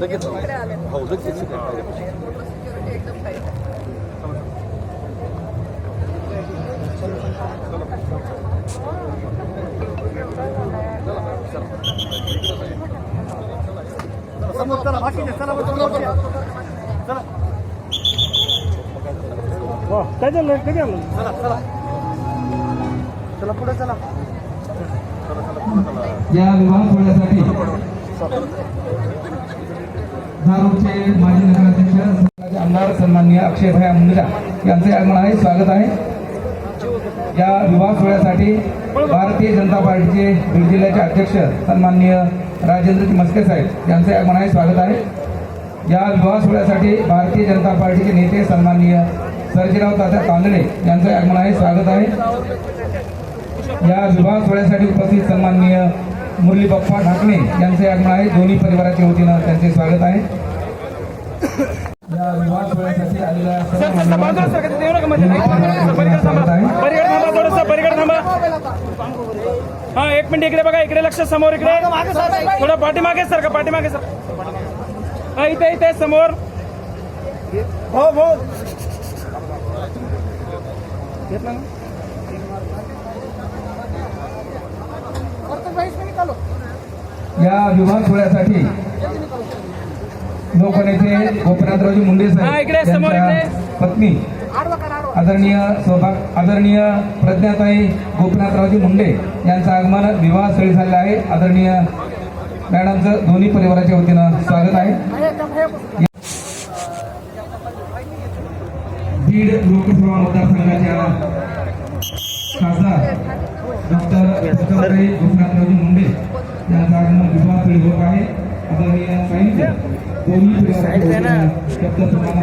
लगेच हो लगेच सिक्युरिटी एकदम टाईट आहे समोर चला बाकीचे चला बरं, समोर या. चला काय झालं कधी आलं चला चला चला पुढे चला या विवाह सोहळ्यासाठी धारूरचे माजी नगराध्यक्ष आमदार सन्माननीय अक्षयभाई मुंडगा यांचे आगमन आहे. स्वागत आहे. या विवाह सोहळ्यासाठी भारतीय जनता पार्टीचे बीड जिल्ह्याचे अध्यक्ष सन्माननीय राजेंद्र मस्के साहेब यांचे आगमन आहे. स्वागत आहे. या विवाह सोहळ्यासाठी भारतीय जनता पार्टीचे नेते सन्माननीय सर्जीराव तात्या कांदळे यांचे आगमन आहे. स्वागत आहे. या विवाह सोहळ्यासाठी उपस्थित सन्माननीय मुरली बाप्पा ढाकणे यांचे आगमन आहे. दोन्ही परिवाराच्या वतीनं त्यांचे स्वागत आहे. या विवाह सोहळ्यासाठी आलेल्या थांबा. हा एक मिनिट इकडे बघा इकडे लक्ष समोर इकडे. थोडं पाठीमागे सर का पाठीमागे सर. हा इथे इथे समोर. हो हो. घेतलं ना या विवाह सोहळ्यासाठी लोकनेते गोपीनाथरावजी मुंडे साहेब. पत्नी आदरणीय सौभाग आदरणीय प्रज्ञाताई गोपीनाथरावजी मुंडे यांचं आगमन विवाहस्थळी झालेलं आहे आदरणीय मॅडमचं दोन्ही परिवाराच्या वतीनं स्वागत आहे बीड लोकसभा मतदारसंघाच्या खासदार डॉक्टर गोपीनाथरावजी मुंडे यांचं आगमन विवाहस्थळी होत आहे. आदरणीय साहित्य दोन्ही परिवाराच्या वतीनं शब्द तुम्हाला